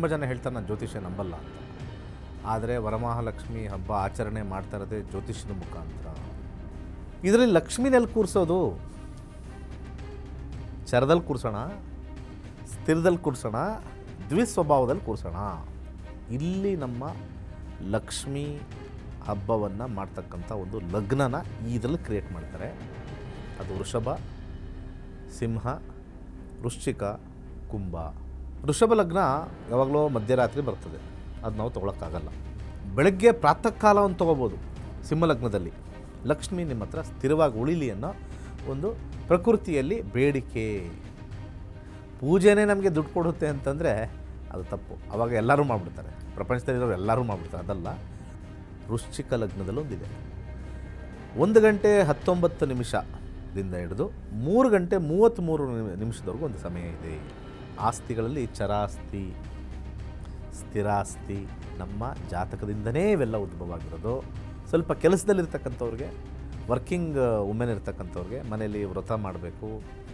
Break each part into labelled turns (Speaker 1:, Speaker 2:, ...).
Speaker 1: ತುಂಬ ಜನ ಹೇಳ್ತಾರೆ, ನಾನು ಜ್ಯೋತಿಷ್ಯ ನಂಬಲ್ಲ ಅಂತ. ಆದರೆ ವರಮಹಾಲಕ್ಷ್ಮಿ ಹಬ್ಬ ಆಚರಣೆ ಮಾಡ್ತಾ ಇರೋದೇ ಜ್ಯೋತಿಷ್ಯದ ಮುಖಾಂತರ. ಇದರಲ್ಲಿ ಲಕ್ಷ್ಮಿನಲ್ಲಿ ಕೂರಿಸೋದು? ಚರದಲ್ಲಿ ಕೂರಿಸೋಣ, ಸ್ಥಿರದಲ್ಲಿ ಕೂರಿಸೋಣ ದ್ವಿಸ್ವಭಾವದಲ್ಲಿ ಕೂರಿಸೋಣ. ಇಲ್ಲಿ ನಮ್ಮ ಲಕ್ಷ್ಮಿ ಹಬ್ಬವನ್ನು ಮಾಡ್ತಕ್ಕಂಥ ಒಂದು ಲಗ್ನನ ಇದರಲ್ಲಿ ಕ್ರಿಯೇಟ್ ಮಾಡ್ತಾರೆ. ಅದು ವೃಷಭ, ಸಿಂಹ, ವೃಶ್ಚಿಕ, ಕುಂಭ. ವೃಷಭ ಲಗ್ನ ಯಾವಾಗಲೂ ಮಧ್ಯರಾತ್ರಿ ಬರ್ತದೆ. ಅದು ನಾವು ತೊಗೊಳಕ್ಕಾಗಲ್ಲ. ಬೆಳಗ್ಗೆ ಪ್ರಾತಃ ಕಾಲವನ್ನು ತೊಗೋಬೋದು ಸಿಂಹ ಲಗ್ನದಲ್ಲಿ. ಲಕ್ಷ್ಮಿ ನಿಮ್ಮ ಹತ್ರ ಸ್ಥಿರವಾಗಿ ಉಳಿಲಿ ಅನ್ನೋ ಒಂದು ಪ್ರಕೃತಿಯಲ್ಲಿ ಬೇಡಿಕೆ. ಪೂಜೆನೇ ನಮಗೆ ದುಡ್ಡು ಕೊಡುತ್ತೆ ಅಂತಂದರೆ ಅದು ತಪ್ಪು. ಅವಾಗ ಎಲ್ಲರೂ ಮಾಡಿಬಿಡ್ತಾರೆ. ಪ್ರಪಂಚದಲ್ಲಿರೋರು ಎಲ್ಲರೂ ಮಾಡಿಬಿಡ್ತಾರೆ. ಅದಲ್ಲ, ವೃಶ್ಚಿಕ ಲಗ್ನದಲ್ಲೊಂದಿದೆ ಒಂದು ಗಂಟೆ ಹತ್ತೊಂಬತ್ತು ನಿಮಿಷದಿಂದ ಹಿಡಿದು ಮೂರು ಗಂಟೆ ಮೂವತ್ತ್ಮೂರು ನಿಮಿ- ನಿಮಿಷದವರೆಗೂ ಒಂದು ಸಮಯ ಇದೆ. ಆಸ್ತಿಗಳಲ್ಲಿ ಚರಾಸ್ತಿ, ಸ್ಥಿರಾಸ್ತಿ, ನಮ್ಮ ಜಾತಕದಿಂದನೇ ಇವೆಲ್ಲ ಉದ್ಭವ ಆಗಿರೋದು ಸ್ವಲ್ಪ ಕೆಲಸದಲ್ಲಿರ್ತಕ್ಕಂಥವ್ರಿಗೆ, ವರ್ಕಿಂಗ್ ವುಮೆನ್ ಇರ್ತಕ್ಕಂಥವ್ರಿಗೆ ಮನೇಲಿ ವ್ರತ ಮಾಡಬೇಕು,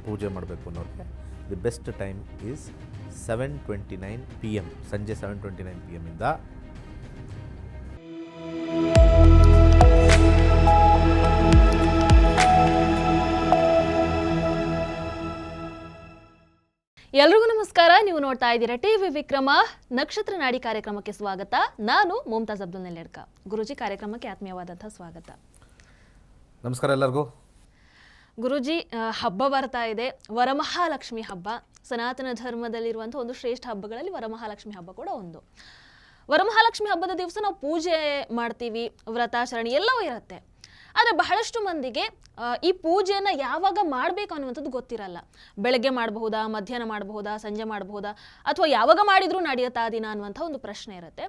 Speaker 1: ಪೂಜೆ ಮಾಡಬೇಕು ಅನ್ನೋರಿಗೆ the best time is seven twenty nine P M ಸಂಜೆ ಸೆವೆನ್ ಟ್ವೆಂಟಿ ನೈನ್ ಪಿ ಎಮ್ಮಿಂದ
Speaker 2: ಎಲ್ರಿಗೂ ನಮಸ್ಕಾರ. ನೀವು ನೋಡ್ತಾ ಇದ್ದೀರಾ ಟಿವಿ ವಿಕ್ರಮ. ನಕ್ಷತ್ರ ನಾಡಿ ಕಾರ್ಯಕ್ರಮಕ್ಕೆ ಸ್ವಾಗತ. ನಾನು ಮುಮ್ತಾಜ್ ಅಬ್ದುಲ್ ನೆಲ್ಲೆಡ್ಕ ಗುರುಜಿ ಕಾರ್ಯಕ್ರಮಕ್ಕೆ ಆತ್ಮೀಯವಾದಂತಹ ಸ್ವಾಗತ.
Speaker 1: ನಮಸ್ಕಾರ ಎಲ್ಲರಿಗೂ.
Speaker 2: ಗುರುಜಿ ಹಬ್ಬ ಬರ್ತಾ ಇದೆ. ವರಮಹಾಲಕ್ಷ್ಮಿ ಹಬ್ಬ. ಸನಾತನ ಧರ್ಮದಲ್ಲಿರುವಂತಹ ಒಂದು ಶ್ರೇಷ್ಠ ಹಬ್ಬಗಳಲ್ಲಿ ವರಮಹಾಲಕ್ಷ್ಮಿ ಹಬ್ಬ ಕೂಡ ಒಂದು. ವರಮಹಾಲಕ್ಷ್ಮಿ ಹಬ್ಬದ ದಿವಸ ನಾವು ಪೂಜೆ ಮಾಡ್ತೀವಿ ವ್ರತಾಚರಣೆ ಎಲ್ಲವೂ ಇರುತ್ತೆ. ಆದರೆ ಬಹಳಷ್ಟು ಮಂದಿಗೆ ಈ ಪೂಜೆಯನ್ನು ಯಾವಾಗ ಮಾಡಬೇಕು ಅನ್ನುವಂಥದ್ದು ಗೊತ್ತಿರಲ್ಲ. ಬೆಳಗ್ಗೆ ಮಾಡಬಹುದಾ, ಮಧ್ಯಾಹ್ನ ಮಾಡಬಹುದಾ, ಸಂಜೆ ಮಾಡಬಹುದಾ, ಅಥವಾ ಯಾವಾಗ ಮಾಡಿದರೂ ನಡೆಯುತ್ತಾ ದಿನ ಅನ್ನುವಂಥ ಒಂದು ಪ್ರಶ್ನೆ ಇರುತ್ತೆ.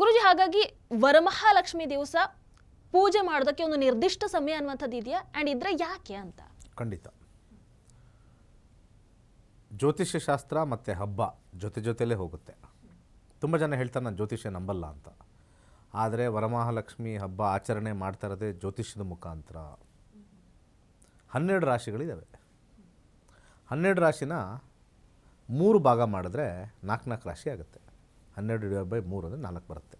Speaker 2: ಗುರುಜಿ, ಹಾಗಾಗಿ ವರಮಹಾಲಕ್ಷ್ಮಿ ದಿವಸ ಪೂಜೆ ಮಾಡೋದಕ್ಕೆ ಒಂದು ನಿರ್ದಿಷ್ಟ ಸಮಯ ಅನ್ನುವಂಥದ್ದು ಇದೆಯಾ? ಆ್ಯಂಡ್ ಇದ್ರೆ ಯಾಕೆ ಅಂತ?
Speaker 1: ಖಂಡಿತ. ಜ್ಯೋತಿಷ್ಯ ಶಾಸ್ತ್ರ ಮತ್ತು ಹಬ್ಬ ಜೊತೆ ಜೊತೆಲೇ ಹೋಗುತ್ತೆ. ತುಂಬ ಜನ ಹೇಳ್ತಾರೆ, ನಾನು ಜ್ಯೋತಿಷ್ಯ ನಂಬಲ್ಲ ಅಂತ. ಆದರೆ ವರಮಹಾಲಕ್ಷ್ಮಿ ಹಬ್ಬ ಆಚರಣೆ ಮಾಡ್ತಾ ಇರೋದೇ ಜ್ಯೋತಿಷ್ಯದ ಮುಖಾಂತರ. ಹನ್ನೆರಡು ರಾಶಿಗಳಿದ್ದಾವೆ ಹನ್ನೆರಡು ರಾಶಿನ ಮೂರು ಭಾಗ ಮಾಡಿದ್ರೆ ನಾಲ್ಕು ನಾಲ್ಕು ರಾಶಿ ಆಗುತ್ತೆ. ಹನ್ನೆರಡು ಡಿವೈಡ್ ಬೈ ಮೂರು ಅಂದರೆ ನಾಲ್ಕು ಬರುತ್ತೆ.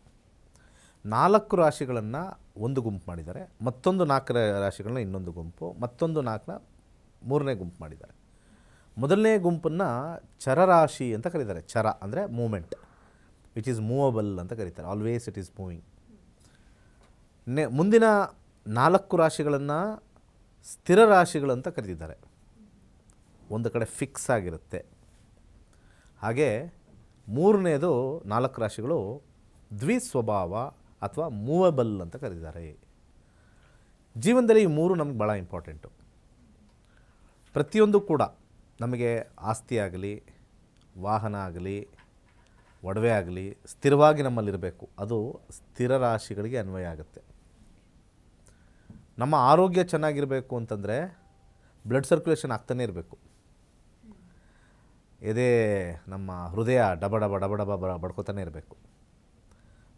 Speaker 1: ನಾಲ್ಕು ರಾಶಿಗಳನ್ನು ಒಂದು ಗುಂಪು ಮಾಡಿದ್ದಾರೆ. ಮತ್ತೊಂದು ನಾಲ್ಕು ರಾಶಿಗಳನ್ನ ಇನ್ನೊಂದು ಗುಂಪು, ಮತ್ತೊಂದು ನಾಲ್ಕನ್ನ ಮೂರನೇ ಗುಂಪು ಮಾಡಿದ್ದಾರೆ. ಮೊದಲನೇ ಗುಂಪನ್ನು ಚರರಾಶಿ ಅಂತ ಕರೀತಾರೆ. ಚರ ಅಂದರೆ ಮೂಮೆಂಟ್. ವಿಚ್ ಈಸ್ ಮೂವಬಲ್ ಅಂತ ಕರೀತಾರೆ. ಆಲ್ವೇಸ್ ಇಟ್ ಈಸ್ ಮೂವಿಂಗ್ ನೆ, ಮುಂದಿನ ನಾಲ್ಕು ರಾಶಿಗಳನ್ನು ಸ್ಥಿರ ರಾಶಿಗಳು ಅಂತ ಕರೆದಿದ್ದಾರೆ ಒಂದು ಕಡೆ ಫಿಕ್ಸ್ ಆಗಿರುತ್ತೆ. ಹಾಗೆ ಮೂರನೇದು ನಾಲ್ಕು ರಾಶಿಗಳು ದ್ವಿಸ್ವಭಾವ ಅಥವಾ ಮೂವಬಲ್ ಅಂತ ಕರೀತಾರೆ. ಜೀವನದಲ್ಲಿ ಈ ಮೂರು ನಮ್ಗೆ ಭಾಳ ಇಂಪಾರ್ಟೆಂಟು ಪ್ರತಿಯೊಂದು ಕೂಡ ನಮಗೆ ಆಸ್ತಿ ಆಗಲಿ, ವಾಹನ ಆಗಲಿ ಒಡವೆ ಆಗಲಿ, ಸ್ಥಿರವಾಗಿ ನಮ್ಮಲ್ಲಿರಬೇಕು. ಅದು ಸ್ಥಿರ ರಾಶಿಗಳಿಗೆ ಅನ್ವಯ ಆಗುತ್ತೆ. ನಮ್ಮ ಆರೋಗ್ಯ ಚೆನ್ನಾಗಿರಬೇಕು ಅಂತಂದರೆ ಬ್ಲಡ್ ಸರ್ಕ್ಯುಲೇಷನ್ ಆಗ್ತಾನೇ ಇರಬೇಕು. ಎದೆ ನಮ್ಮ ಹೃದಯ ಡಬ ಡಬ ಡಬ ಡಬ ಬಡ್ಕೋತಾನೆ ಇರಬೇಕು.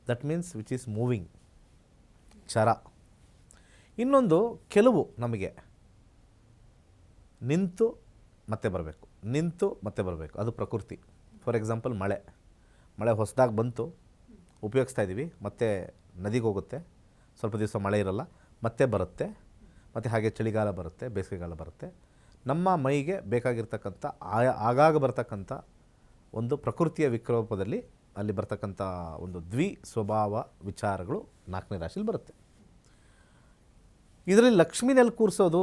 Speaker 1: That means which is moving ಚರ. ಇನ್ನೊಂದು ಕೆಲವು ನಮಗೆ ನಿಂತು ಮತ್ತೆ ಬರಬೇಕು. ನಿಂತು ಮತ್ತೆ ಬರಬೇಕು. ಅದು ಪ್ರಕೃತಿ. ಫಾರ್ ಎಕ್ಸಾಂಪಲ್ ಮಳೆ. ಮಳೆ ಹೊಸದಾಗಿ ಬಂತು, ಉಪಯೋಗಿಸ್ತಾ ಇದ್ದೀವಿ, ಮತ್ತೆ ನದಿಗೆ ಹೋಗುತ್ತೆ. ಸ್ವಲ್ಪ ದಿವಸ ಮಳೆ ಇರಲ್ಲ, ಮತ್ತೆ ಬರುತ್ತೆ. ಮತ್ತು ಹಾಗೆ ಚಳಿಗಾಲ ಬರುತ್ತೆ, ಬೇಸಿಗೆಗಾಲ ಬರುತ್ತೆ. ನಮ್ಮ ಮೈಗೆ ಬೇಕಾಗಿರ್ತಕ್ಕಂಥ, ಆಯಾ, ಆಗಾಗ ಬರ್ತಕ್ಕಂಥ ಒಂದು ಪ್ರಕೃತಿಯ ವಿಕ್ರೋಪದಲ್ಲಿ ಅಲ್ಲಿ ಬರ್ತಕ್ಕಂಥ ಒಂದು ದ್ವಿ ಸ್ವಭಾವ ವಿಚಾರಗಳು ನಾಲ್ಕನೇ ರಾಶಿಯಲ್ಲಿ ಬರುತ್ತೆ. ಇದರಲ್ಲಿ ಲಕ್ಷ್ಮಿನಲ್ಲಿ ಕೂರಿಸೋದು?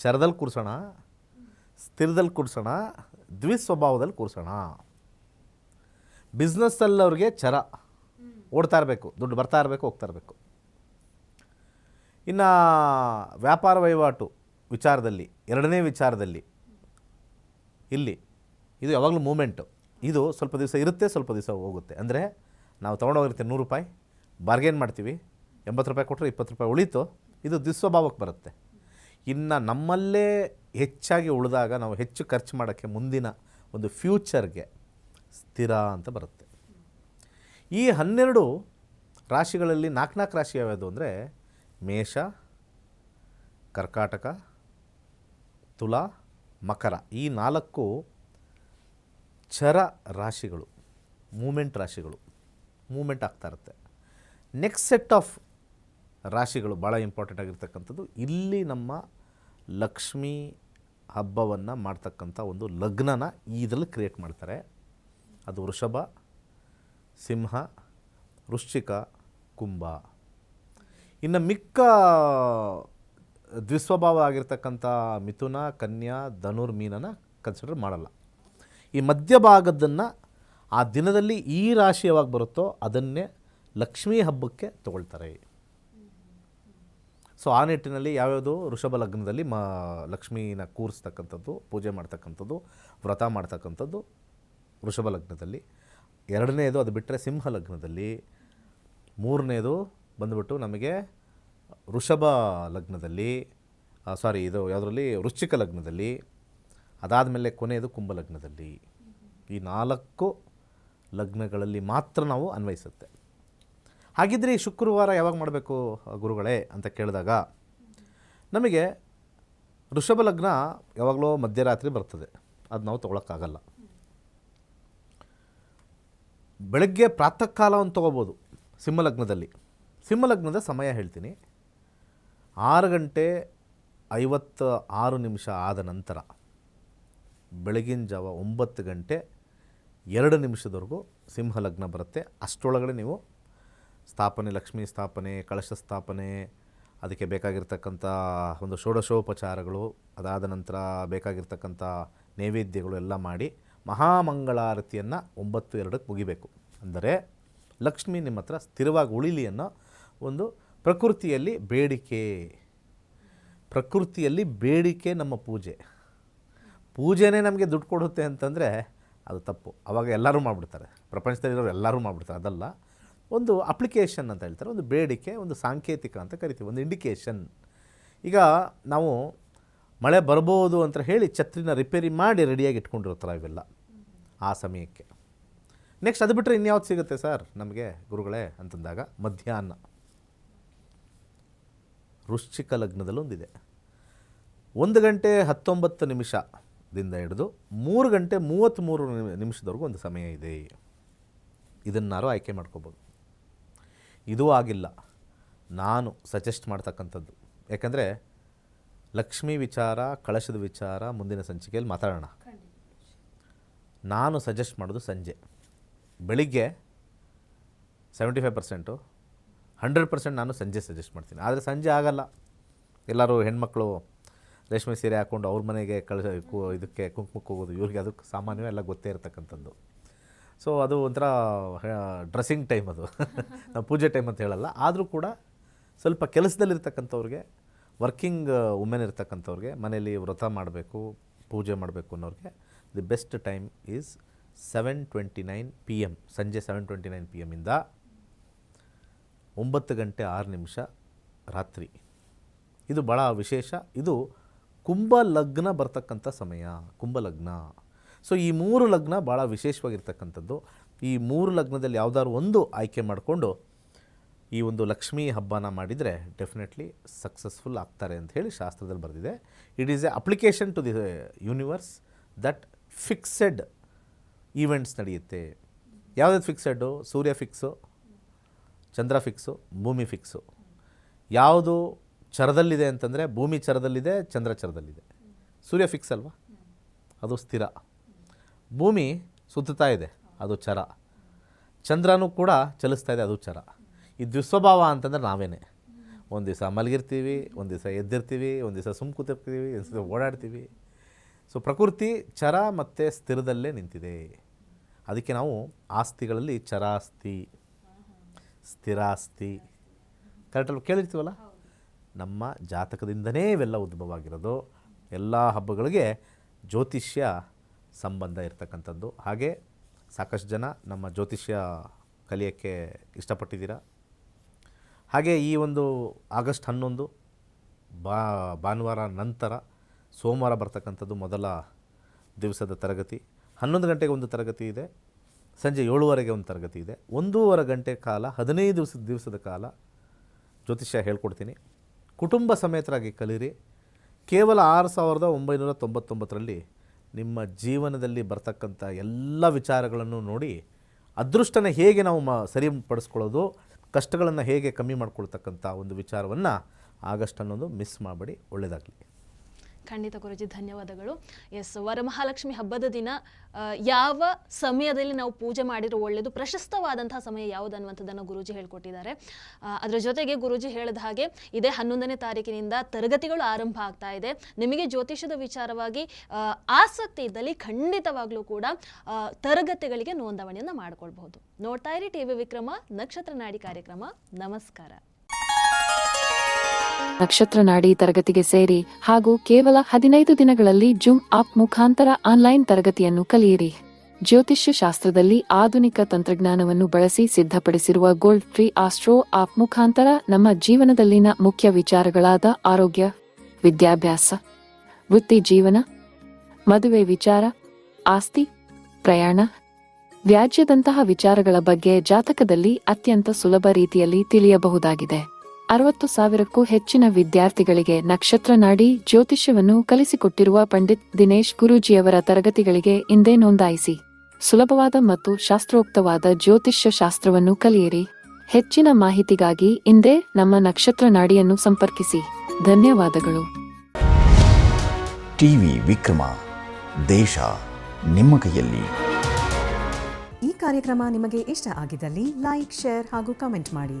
Speaker 1: ಚರದಲ್ಲಿ ಕೂರಿಸೋಣ ಸ್ಥಿರದಲ್ಲಿ ಕೂರಿಸೋಣ ದ್ವಿಸ್ವಭಾವದಲ್ಲಿ ಕೂರಿಸೋಣ. ಬಿಸ್ನೆಸ್ಸಲ್ಲವ್ರಿಗೆ ಚರ. ಓಡ್ತಾ ಇರಬೇಕು, ದುಡ್ಡು ಬರ್ತಾ ಇರಬೇಕು, ಹೋಗ್ತಾ ಇರಬೇಕು. ಇನ್ನು ವ್ಯಾಪಾರ ವಹಿವಾಟು ವಿಚಾರದಲ್ಲಿ, ಎರಡನೇ ವಿಚಾರದಲ್ಲಿ, ಇಲ್ಲಿ, ಇದು ಯಾವಾಗಲೂ ಮೂಮೆಂಟು. ಇದು ಸ್ವಲ್ಪ ದಿವಸ ಇರುತ್ತೆ, ಸ್ವಲ್ಪ ದಿವಸ ಹೋಗುತ್ತೆ. ಅಂದರೆ ನಾವು ತೊಗೊಂಡೋಗಿರ್ತೀವಿ ನೂರು ರೂಪಾಯಿ, ಬಾರ್ಗೇನ್ ಮಾಡ್ತೀವಿ, ಎಂಬತ್ತು ರೂಪಾಯಿ ಕೊಟ್ಟರೆ ಇಪ್ಪತ್ತು ರೂಪಾಯಿ ಉಳಿತು, ಇದು ದುಸ್ವಭಾವಕ್ಕೆ ಬರುತ್ತೆ. ಇನ್ನು ನಮ್ಮಲ್ಲೇ ಹೆಚ್ಚಾಗಿ ಉಳಿದಾಗ ನಾವು ಹೆಚ್ಚು ಖರ್ಚು ಮಾಡೋಕ್ಕೆ ಮುಂದಿನ ಒಂದು ಫ್ಯೂಚರ್ಗೆ ಸ್ಥಿರ ಅಂತ ಬರುತ್ತೆ. ಈ ಹನ್ನೆರಡು ರಾಶಿಗಳಲ್ಲಿ ನಾಲ್ಕು ನಾಲ್ಕು ರಾಶಿ ಯಾವ್ಯಾವುದು ಅಂದರೆ ಮೇಷ, ಕರ್ಕಾಟಕ, ತುಲಾ, ಮಕರ. ಈ ನಾಲ್ಕು ಚರ ರಾಶಿಗಳು, ಮೂಮೆಂಟ್ ರಾಶಿಗಳು, ಮೂಮೆಂಟ್ ಆಗ್ತಾ ಇರುತ್ತೆ. ನೆಕ್ಸ್ಟ್ ಸೆಟ್ ಆಫ್ ರಾಶಿಗಳು ಭಾಳ ಇಂಪಾರ್ಟೆಂಟ್ ಆಗಿರ್ತಕ್ಕಂಥದ್ದು ಇಲ್ಲಿ ನಮ್ಮ ಲಕ್ಷ್ಮೀ ಹಬ್ಬವನ್ನು ಮಾಡ್ತಕ್ಕಂಥ ಒಂದು ಲಗ್ನನ ಇದರಲ್ಲಿ ಕ್ರಿಯೇಟ್ ಮಾಡ್ತಾರೆ. ಅದು ವೃಷಭ, ಸಿಂಹ, ವೃಶ್ಚಿಕ, ಕುಂಭ. ಇನ್ನು ಮಿಕ್ಕ ದ್ವಿಸ್ವಭಾವ ಆಗಿರ್ತಕ್ಕಂಥ ಮಿಥುನ, ಕನ್ಯಾ, ಧನುರ್, ಮೀನನ ಕನ್ಸಿಡರ್ ಮಾಡಲ್ಲ. ಈ ಮಧ್ಯಭಾಗದನ್ನು ಆ ದಿನದಲ್ಲಿ ಈ ರಾಶಿ ಯಾವಾಗ ಬರುತ್ತೋ ಅದನ್ನೇ ಲಕ್ಷ್ಮೀ ಹಬ್ಬಕ್ಕೆ ತಗೊಳ್ತಾರೆ. ಸೊ ಆ ನಿಟ್ಟಿನಲ್ಲಿ ಯಾವ್ಯಾವುದು ಋಷಭ ಲಗ್ನದಲ್ಲಿ ಮ ಲಕ್ಷ್ಮೀನ ಕೂರಿಸ್ತಕ್ಕಂಥದ್ದು, ಪೂಜೆ ಮಾಡ್ತಕ್ಕಂಥದ್ದು, ವ್ರತ ಮಾಡ್ತಕ್ಕಂಥದ್ದು ವೃಷಭ ಲಗ್ನದಲ್ಲಿ. ಎರಡನೇದು ಅದು ಬಿಟ್ಟರೆ ಸಿಂಹ ಲಗ್ನದಲ್ಲಿ. ಮೂರನೇದು ಬಂದುಬಿಟ್ಟು ನಮಗೆ ವೃಷಭ ಲಗ್ನದಲ್ಲಿ ಸಾರಿ ಇದು ಯಾವುದರಲ್ಲಿ? ವೃಶ್ಚಿಕ ಲಗ್ನದಲ್ಲಿ. ಅದಾದ ಮೇಲೆ ಕೊನೆಯದು ಕುಂಭ ಲಗ್ನದಲ್ಲಿ. ಈ ನಾಲ್ಕು ಲಗ್ನಗಳಲ್ಲಿ ಮಾತ್ರ ನಾವು ಅನ್ವಯಿಸುತ್ತೆ. ಹಾಗಿದ್ರೆ ಈ ಶುಕ್ರವಾರ ಯಾವಾಗ ಮಾಡಬೇಕು, ಗುರುಗಳೇ ಅಂತ ಕೇಳಿದಾಗ ನಮಗೆ ವೃಷಭ ಲಗ್ನ ಯಾವಾಗಲೋ ಮಧ್ಯರಾತ್ರಿ ಬರ್ತದೆ. ಅದು ನಾವು ತೊಗೊಳಕ್ಕಾಗಲ್ಲ. ಬೆಳಗ್ಗೆ ಪ್ರಾತಃ ಕಾಲವನ್ನು ತೊಗೋಬೋದು, ಸಿಂಹಲಗ್ನದಲ್ಲಿ. ಸಿಂಹಲಗ್ನದ ಸಮಯ ಹೇಳ್ತೀನಿ. ಆರು ಗಂಟೆ ಐವತ್ತ ಆರು ನಿಮಿಷ ಆದ ನಂತರ, ಬೆಳಗಿನ ಜಾವ ಒಂಬತ್ತು ಗಂಟೆ ಎರಡು ನಿಮಿಷದವರೆಗೂ ಸಿಂಹಲಗ್ನ ಬರುತ್ತೆ. ಅಷ್ಟರೊಳಗಡೆ ನೀವು ಸ್ಥಾಪನೆ, ಲಕ್ಷ್ಮೀ ಸ್ಥಾಪನೆ ಕಳಶ ಸ್ಥಾಪನೆ, ಅದಕ್ಕೆ ಬೇಕಾಗಿರ್ತಕ್ಕಂಥ ಒಂದು ಷೋಡಶೋಪಚಾರಗಳು, ಅದಾದ ನಂತರ ಬೇಕಾಗಿರ್ತಕ್ಕಂಥ ನೈವೇದ್ಯಗಳು ಎಲ್ಲ ಮಾಡಿ ಮಹಾಮಂಗಳಾರತಿಯನ್ನು ಒಂಬತ್ತು ಎರಡಕ್ಕೆ ಮುಗಿಬೇಕು. ಅಂದರೆ ಲಕ್ಷ್ಮಿ ನಿಮ್ಮ ಹತ್ರ ಸ್ಥಿರವಾಗಿ ಉಳಿಲಿ ಅನ್ನೋ ಒಂದು ಪ್ರಕೃತಿಯಲ್ಲಿ ಬೇಡಿಕೆ. ಪ್ರಕೃತಿಯಲ್ಲಿ ಬೇಡಿಕೆ ನಮ್ಮ ಪೂಜೆ. ಪೂಜೆನೇ ನಮಗೆ ದುಡ್ಡು ಕೊಡುತ್ತೆ ಅಂತಂದರೆ ಅದು ತಪ್ಪು. ಅವಾಗ ಎಲ್ಲರೂ ಮಾಡಿಬಿಡ್ತಾರೆ. ಪ್ರಪಂಚದಲ್ಲಿರೋರು ಎಲ್ಲರೂ ಮಾಡಿಬಿಡ್ತಾರೆ. ಅದಲ್ಲ, ಒಂದು ಅಪ್ಲಿಕೇಶನ್ ಅಂತ ಹೇಳ್ತಾರೆ. ಒಂದು ಬೇಡಿಕೆ, ಒಂದು ಸಾಂಕೇತಿಕ ಅಂತ ಕರಿತೀವಿ. ಒಂದು ಇಂಡಿಕೇಶನ್. ಈಗ ನಾವು ಮಳೆ ಬರಬಹುದು ಅಂತ ಹೇಳಿ ಛತ್ರಿನ ರಿಪೇರಿ ಮಾಡಿ ರೆಡಿಯಾಗಿ ಇಟ್ಕೊಂಡಿರ್ತಾರೆ ಇವೆಲ್ಲ ಆ ಸಮಯಕ್ಕೆ. ನೆಕ್ಸ್ಟ್ ಅದು ಬಿಟ್ಟರೆ ಇನ್ಯಾವ್ದು ಸಿಗುತ್ತೆ ಸರ್ ನಮಗೆ ಗುರುಗಳೇ ಅಂತಂದಾಗ ಮಧ್ಯಾಹ್ನ. ವೃಶ್ಚಿಕ ಲಗ್ನದಲ್ಲೊಂದಿದೆ ಒಂದು ಗಂಟೆ ಹತ್ತೊಂಬತ್ತು ನಿಮಿಷದಿಂದ ಹಿಡಿದು ಮೂರು ಗಂಟೆ ಮೂವತ್ತ್ಮೂರು ನಿಮಿ- ನಿಮಿಷದವರೆಗೂ ಒಂದು ಸಮಯ ಇದೆ. ಇದನ್ನಾರು ಆಯ್ಕೆ ಮಾಡ್ಕೋಬೋದು. ಇದೂ ಆಗಿಲ್ಲ. ನಾನು ಸಜೆಸ್ಟ್ ಮಾಡ್ತಕ್ಕಂಥದ್ದು. ಯಾಕಂದರೆ ಲಕ್ಷ್ಮೀ ವಿಚಾರ, ಕಳಶದ ವಿಚಾರ ಮುಂದಿನ ಸಂಚಿಕೆಯಲ್ಲಿ ಮಾತಾಡೋಣ. ನಾನು ಸಜೆಸ್ಟ್ ಮಾಡೋದು ಸಂಜೆ. ಬೆಳಿಗ್ಗೆ seventy five percent hundred percent ನಾನು ಸಂಜೆ ಸಜೆಸ್ಟ್ ಮಾಡ್ತೀನಿ. ಆದರೆ ಸಂಜೆ ಆಗಲ್ಲ. ಎಲ್ಲರೂ ಹೆಣ್ಮಕ್ಳು ರೇಷ್ಮೆ ಸೀರೆ ಹಾಕ್ಕೊಂಡು ಅವ್ರ ಮನೆಗೆ ಕಳಿಸ ಇದಕ್ಕೆ ಕುಂಕುಮಕ್ಕೆ ಹೋಗೋದು, ಇವ್ರಿಗೆ ಅದಕ್ಕೆ ಸಾಮಾನ್ಯವೇ ಎಲ್ಲ ಗೊತ್ತೇ ಇರತಕ್ಕಂಥದ್ದು. ಸೊ ಅದು ಒಂಥರ ಡ್ರೆಸ್ಸಿಂಗ್ ಟೈಮ್ ಅದು. ನಾವು ಪೂಜೆ ಟೈಮ್ ಅಂತ ಹೇಳಲ್ಲ. ಆದರೂ ಕೂಡ ಸ್ವಲ್ಪ ಕೆಲಸದಲ್ಲಿರ್ತಕ್ಕಂಥವ್ರಿಗೆ ವರ್ಕಿಂಗ್ ವುಮೆನ್ ಇರ್ತಕ್ಕಂಥವ್ರಿಗೆ ಮನೇಲಿ ವ್ರತ ಮಾಡಬೇಕು, ಪೂಜೆ ಮಾಡಬೇಕು ಅನ್ನೋರಿಗೆ the best time is seven twenty nine P M ಸಂಜೆ ಸೆವೆನ್ ಟ್ವೆಂಟಿ ನೈನ್ ಪಿ ಎಮ್ಮಿಂದ ಒಂಬತ್ತು ಗಂಟೆ ಆರು ನಿಮಿಷ ರಾತ್ರಿ. ಇದು ಭಾಳ ವಿಶೇಷ. ಇದು ಕುಂಭ ಲಗ್ನ ಬರ್ತಕ್ಕಂಥ ಸಮಯ, ಕುಂಭ ಲಗ್ನ. ಸೊ ಈ ಮೂರು ಲಗ್ನ ಭಾಳ ವಿಶೇಷವಾಗಿರ್ತಕ್ಕಂಥದ್ದು. ಈ ಮೂರು ಲಗ್ನದಲ್ಲಿ ಯಾವುದಾದ್ರು ಒಂದು ಆಯ್ಕೆ ಮಾಡಿಕೊಂಡು ಈ ಒಂದು ಲಕ್ಷ್ಮೀ ಹಬ್ಬನ ಮಾಡಿದರೆ ಡೆಫಿನೆಟ್ಲಿ ಸಕ್ಸಸ್ಫುಲ್ ಆಗ್ತಾರೆ ಅಂತ ಹೇಳಿ ಶಾಸ್ತ್ರದಲ್ಲಿ ಬರೆದಿದೆ. It is a application to the universe that fixed events ನಡೆಯುತ್ತೆ. ಯಾವುದಾದ್ರು ಫಿಕ್ಸೆಡ್ಡು ಸೂರ್ಯ ಫಿಕ್ಸು ಚಂದ್ರ ಫಿಕ್ಸು ಭೂಮಿ ಫಿಕ್ಸು ಯಾವುದು ಚರದಲ್ಲಿದೆ ಅಂತಂದರೆ ಭೂಮಿ ಚರದಲ್ಲಿದೆ, ಚಂದ್ರ ಚರದಲ್ಲಿದೆ. ಸೂರ್ಯ ಫಿಕ್ಸ್ ಅಲ್ವಾ? ಅದು ಸ್ಥಿರ. ಭೂಮಿ ಸುತ್ತುತ್ತಾ ಇದೆ, ಅದು ಚರ. ಚಂದ್ರನೂ ಕೂಡ ಚಲಿಸ್ತಾ ಇದೆ, ಅದು ಚರ. ಈ ದುಸ್ವಭಾವ ಅಂತಂದ್ರೆ ನಾವೇನೆ. ಒಂದು ದಿವಸ ಮಲಗಿರ್ತೀವಿ, ಒಂದು ದಿವಸ ಎದ್ದಿರ್ತೀವಿ, ಒಂದು ದಿವಸ ಸುಮ್ಮ ಕೂತಿರ್ತೀವಿ, ಒಂದು ದಿವಸ ಓಡಾಡ್ತೀವಿ. ಸೊ ಪ್ರಕೃತಿ ಚರ ಮತ್ತು ಸ್ಥಿರದಲ್ಲೇ ನಿಂತಿದೆ. ಅದಕ್ಕೆ ನಾವು ಆಸ್ತಿಗಳಲ್ಲಿ ಚರಾಸ್ತಿ, ಸ್ಥಿರಾಸ್ತಿ. ಕರೆಕ್ಟಲ್ಲಿ ಕೇಳಿರ್ತೀವಲ್ಲ? ನಮ್ಮ ಜಾತಕದಿಂದನೇ ಇವೆಲ್ಲ ಉದ್ಭವ ಆಗಿರೋದು ಎಲ್ಲ ಹಬ್ಬಗಳಿಗೆ ಜ್ಯೋತಿಷ್ಯ ಸಂಬಂಧ ಇರತಕ್ಕಂಥದ್ದು. ಹಾಗೆ ಸಾಕಷ್ಟು ಜನ ನಮ್ಮ ಜ್ಯೋತಿಷ್ಯ ಕಲಿಯೋಕ್ಕೆ ಇಷ್ಟಪಟ್ಟಿದ್ದೀರಾ? ಹಾಗೆ ಈ ಒಂದು ಆಗಸ್ಟ್ ಹನ್ನೊಂದು ಭಾನುವಾರ ನಂತರ ಸೋಮವಾರ ಬರ್ತಕ್ಕಂಥದ್ದು ಮೊದಲ ದಿವಸದ ತರಗತಿ. ಹನ್ನೊಂದು ಗಂಟೆಗೆ ಒಂದು ತರಗತಿ ಇದೆ. ಸಂಜೆ ಏಳುವರೆಗೆ ಒಂದು ತರಗತಿ ಇದೆ. ಒಂದೂವರೆ ಗಂಟೆ ಕಾಲ, ಹದಿನೈದು ದಿವಸದ ದಿವಸದ ಕಾಲ ಜ್ಯೋತಿಷ್ಯ ಹೇಳ್ಕೊಡ್ತೀನಿ. ಕುಟುಂಬ ಸಮೇತರಾಗಿ ಕಲೀರಿ. ಕೇವಲ ಆರು ಸಾವಿರದ ಒಂಬೈನೂರ ತೊಂಬತ್ತೊಂಬತ್ತರಲ್ಲಿ ನಿಮ್ಮ ಜೀವನದಲ್ಲಿ ಬರ್ತಕ್ಕಂಥ ಎಲ್ಲ ವಿಚಾರಗಳನ್ನು ನೋಡಿ, ಅದೃಷ್ಟನ ಹೇಗೆ ನಾವು ಮ, ಸರಿಪಡಿಸ್ಕೊಳ್ಳೋದು ಕಷ್ಟಗಳನ್ನು ಹೇಗೆ ಕಮ್ಮಿ ಮಾಡ್ಕೊಳ್ತಕ್ಕಂಥ ಒಂದು ವಿಚಾರವನ್ನು ಆಗಸ್ಟ್ ಅನ್ನೋದು ಮಿಸ್ ಮಾಡಬೇಡಿ ಒಳ್ಳೆಯದಾಗಲಿ
Speaker 2: ಖಂಡಿತ ಗುರುಜಿ, ಧನ್ಯವಾದಗಳು. ಎಸ್ ವರಮಹಾಲಕ್ಷ್ಮಿ ಹಬ್ಬದ ದಿನ ಯಾವ ಸಮಯದಲ್ಲಿ ನಾವು ಪೂಜೆ ಮಾಡಿರೋ ಒಳ್ಳೆಯದು ಪ್ರಶಸ್ತವಾದಂತಹ ಸಮಯ ಯಾವುದು ಅನ್ನುವಂಥದ್ದನ್ನು ಗುರುಜಿ ಹೇಳ್ಕೊಟ್ಟಿದ್ದಾರೆ. ಅದರ ಜೊತೆಗೆ ಗುರುಜಿ ಹೇಳಿದ ಹಾಗೆ, ಇದೇ ಹನ್ನೊಂದನೇ ತಾರೀಕಿನಿಂದ ತರಗತಿಗಳು ಆರಂಭ ಆಗ್ತಾ ಇದೆ. ನಿಮಗೆ ಜ್ಯೋತಿಷದ ವಿಚಾರವಾಗಿ ಆಸಕ್ತಿ ಇದ್ದಲ್ಲಿ ಖಂಡಿತವಾಗ್ಲೂ ಕೂಡ ತರಗತಿಗಳಿಗೆ ನೋಂದಣಿಯನ್ನು ಮಾಡಿಕೊಳ್ಬಹುದು. ನೋಡ್ತಾ ಇರಿ ಟಿ ವಿ ವಿಕ್ರಮ ನಕ್ಷತ್ರ ನಾಡಿ ಕಾರ್ಯಕ್ರಮ. ನಮಸ್ಕಾರ.
Speaker 3: ನಕ್ಷತ್ರ ನಾಡಿ ತರಗತಿಗೆ ಸೇರಿ ಹಾಗೂ ಕೇವಲ ಹದಿನೈದು ದಿನಗಳಲ್ಲಿ ಜೂಮ್ ಆಪ್ ಮುಖಾಂತರ ಆನ್ಲೈನ್ ತರಗತಿಯನ್ನು ಕಲಿಯಿರಿ. ಜ್ಯೋತಿಷ್ಯ ಶಾಸ್ತ್ರದಲ್ಲಿ ಆಧುನಿಕ ತಂತ್ರಜ್ಞಾನವನ್ನು ಬಳಸಿ ಸಿದ್ಧಪಡಿಸಿರುವ ಗೋಲ್ಡ್ ಫ್ರೀ ಆಸ್ಟ್ರೋ ಆಪ್ ಮುಖಾಂತರ ನಮ್ಮ ಜೀವನದಲ್ಲಿನ ಮುಖ್ಯ ವಿಚಾರಗಳಾದ ಆರೋಗ್ಯ, ವಿದ್ಯಾಭ್ಯಾಸ, ವೃತ್ತಿ ಜೀವನ, ಮದುವೆ ವಿಚಾರ, ಆಸ್ತಿ, ಪ್ರಯಾಣ, ವ್ಯಾಜ್ಯದಂತಹ ವಿಚಾರಗಳ ಬಗ್ಗೆ ಜಾತಕದಲ್ಲಿ ಅತ್ಯಂತ ಸುಲಭ ರೀತಿಯಲ್ಲಿ ತಿಳಿಯಬಹುದಾಗಿದೆ. ಅರವತ್ತು ಸಾವಿರಕ್ಕೂ ಹೆಚ್ಚಿನ ವಿದ್ಯಾರ್ಥಿಗಳಿಗೆ ನಕ್ಷತ್ರ ನಾಡಿ ಜ್ಯೋತಿಷ್ಯವನ್ನು ಕಲಿಸಿಕೊಟ್ಟಿರುವ ಪಂಡಿತ್ ದಿನೇಶ್ ಗುರೂಜಿಯವರ ತರಗತಿಗಳಿಗೆ ಇಂದೇ ನೋಂದಾಯಿಸಿ. ಸುಲಭವಾದ ಮತ್ತು ಶಾಸ್ತ್ರೋಕ್ತವಾದ ಜ್ಯೋತಿಷ್ಯ ಶಾಸ್ತ್ರವನ್ನು ಕಲಿಯಿರಿ. ಹೆಚ್ಚಿನ ಮಾಹಿತಿಗಾಗಿ ಇಂದೇ ನಮ್ಮ ನಕ್ಷತ್ರ ನಾಡಿಯನ್ನು ಸಂಪರ್ಕಿಸಿ. ಧನ್ಯವಾದಗಳು.
Speaker 4: ಟಿವಿ ವಿಕ್ರಮ. ದೇಶ ನಿಮ್ಮ ಕೈಯಲ್ಲಿ.
Speaker 5: ಈ ಕಾರ್ಯಕ್ರಮ ನಿಮಗೆ ಇಷ್ಟ ಆಗಿದ್ದಲ್ಲಿ ಲೈಕ್ ಶೇರ್ ಹಾಗೂ ಕಮೆಂಟ್ ಮಾಡಿ.